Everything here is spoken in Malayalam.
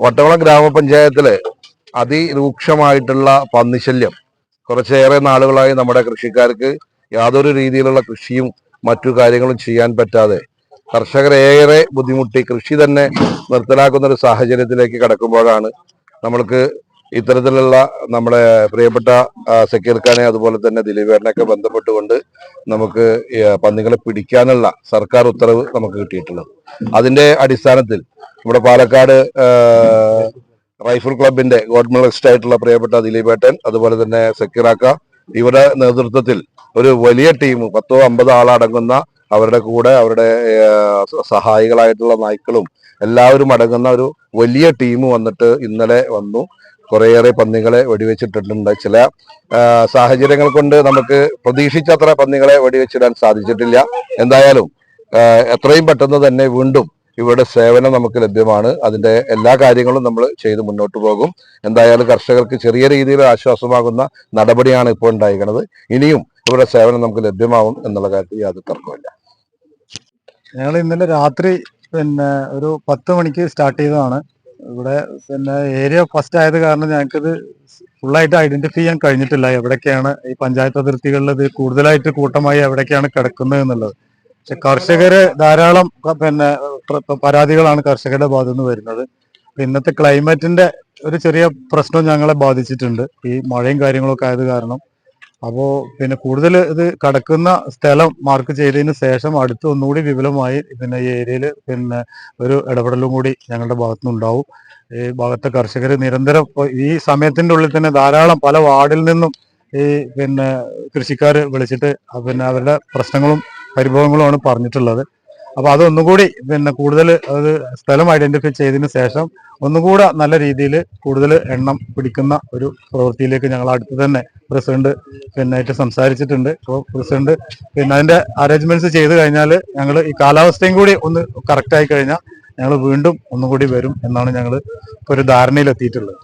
വട്ടവള ഗ്രാമപഞ്ചായത്തിൽ അതിരൂക്ഷമായിട്ടുള്ള പന്നിശല്യം കുറച്ചേറെ നാളുകളായി നമ്മുടെ കൃഷിക്കാർക്ക് യാതൊരു രീതിയിലുള്ള കൃഷിയും മറ്റു കാര്യങ്ങളും ചെയ്യാൻ പറ്റാതെ കർഷകരേറെ ബുദ്ധിമുട്ടി കൃഷി തന്നെ നിർത്തലാക്കുന്ന ഒരു സാഹചര്യത്തിലേക്ക് കടക്കുമ്പോഴാണ് നമ്മൾക്ക് ഇത്തരത്തിലുള്ള നമ്മുടെ പ്രിയപ്പെട്ട സക്കീർ ഖാനെ അതുപോലെ തന്നെ ദിലീപേരനൊക്കെ ബന്ധപ്പെട്ടുകൊണ്ട് നമുക്ക് പന്നികളെ പിടിക്കാനുള്ള സർക്കാർ ഉത്തരവ് നമുക്ക് കിട്ടിയിട്ടുള്ളത്. അതിന്റെ അടിസ്ഥാനത്തിൽ നമ്മുടെ പാലക്കാട് റൈഫിൾ ക്ലബിന്റെ ഗോഡ് മെഡലിസ്റ്റ് ആയിട്ടുള്ള പ്രിയപ്പെട്ട ദിലീപേട്ടൻ അതുപോലെ തന്നെ സക്കീറാക്ക ഇവരുടെ നേതൃത്വത്തിൽ ഒരു വലിയ ടീം പത്തോ അമ്പതോ ആളടങ്ങുന്ന അവരുടെ കൂടെ അവരുടെ സഹായികളായിട്ടുള്ള നായ്ക്കളും എല്ലാവരും അടങ്ങുന്ന ഒരു വലിയ ടീം വന്നിട്ട് ഇന്നലെ വന്നു. കുറേയേറെ പന്നികളെ വെടിവെച്ചിട്ടിട്ടുണ്ട്. ചില സാഹചര്യങ്ങൾ കൊണ്ട് നമുക്ക് പ്രതീക്ഷിച്ചത്ര പന്നികളെ വെടിവെച്ചിടാൻ സാധിച്ചിട്ടില്ല. എന്തായാലും എത്രയും പെട്ടെന്ന് തന്നെ വീണ്ടും ഇവിടെ സേവനം നമുക്ക് ലഭ്യമാണ്. അതിന്റെ എല്ലാ കാര്യങ്ങളും നമ്മൾ ചെയ്ത് മുന്നോട്ട് പോകും. എന്തായാലും കർഷകർക്ക് ചെറിയ രീതിയിൽ ആശ്വാസമാകുന്ന നടപടിയാണ് ഇപ്പോൾ ഉണ്ടായിരിക്കുന്നത്. ഇനിയും ഇവിടെ സേവനം നമുക്ക് ലഭ്യമാവും എന്നുള്ള കാര്യത്തിൽ യാതൊരു തർക്കമില്ല ഞങ്ങൾ ഇന്നലെ രാത്രി പിന്നെ ഒരു പത്ത് മണിക്ക് സ്റ്റാർട്ട് ചെയ്തതാണ്. ഇവിടെ പിന്നെ ഏരിയ ഫസ്റ്റ് ആയത് കാരണം ഞങ്ങൾക്കിത് ഫുള്ളായിട്ട് ഐഡന്റിഫൈ ചെയ്യാൻ കഴിഞ്ഞിട്ടില്ല. എവിടൊക്കെയാണ് ഈ പഞ്ചായത്ത് അതിർത്തികളിൽ ഇത് കൂടുതലായിട്ട് കൂട്ടമായി എവിടൊക്കെയാണ് കിടക്കുന്നത് എന്നുള്ളത്. പക്ഷെ കർഷകര് ധാരാളം പിന്നെ പരാതികളാണ് കർഷകരുടെ ഭാഗത്തു നിന്ന് വരുന്നത്. ഇന്നത്തെ ക്ലൈമറ്റിന്റെ ഒരു ചെറിയ പ്രശ്നം ഞങ്ങളെ ബാധിച്ചിട്ടുണ്ട്. ഈ മഴയും കാര്യങ്ങളൊക്കെ ആയത് കാരണം. അപ്പോ പിന്നെ കൂടുതൽ ഇത് കടക്കുന്ന സ്ഥലം മാർക്ക് ചെയ്തതിന് ശേഷം അടുത്ത് ഒന്നുകൂടി വിപുലമായി പിന്നെ ഈ ഏരിയയിൽ പിന്നെ ഒരു ഇടപെടലും കൂടി ഞങ്ങളുടെ ഭാഗത്തുനിന്നുണ്ടാവും ഈ ഭാഗത്തെ കർഷകർ നിരന്തരം ഈ സമയത്തിന്റെ ഉള്ളിൽ തന്നെ ധാരാളം പല വാർഡിൽ നിന്നും ഈ പിന്നെ കൃഷിക്കാർ വിളിച്ചിട്ട് പിന്നെ അവരുടെ പ്രശ്നങ്ങളും പരിഭവങ്ങളുമാണ് പറഞ്ഞിട്ടുള്ളത്. അപ്പൊ അതൊന്നുകൂടി പിന്നെ കൂടുതൽ അത് സ്ഥലം ഐഡന്റിഫൈ ചെയ്തതിന് ശേഷം ഒന്നുകൂടെ നല്ല രീതിയിൽ കൂടുതൽ എണ്ണം പിടിക്കുന്ന ഒരു പ്രവൃത്തിയിലേക്ക് ഞങ്ങൾ അടുത്ത് തന്നെ പ്രസിഡന്റ് പിന്നെ ആയിട്ട് സംസാരിച്ചിട്ടുണ്ട്. അപ്പോൾ പ്രസിഡന്റ് പിന്നെ അതിന്റെ അറേഞ്ച്മെന്റ്സ് ചെയ്ത് കഴിഞ്ഞാൽ ഞങ്ങൾ ഈ കാലാവസ്ഥയും കൂടി ഒന്ന് കറക്റ്റ് ആയി കഴിഞ്ഞാൽ ഞങ്ങൾ വീണ്ടും ഒന്നുകൂടി വരും എന്നാണ് ഞങ്ങൾ ഒരു ധാരണയിൽ എത്തിയിട്ടുള്ളത്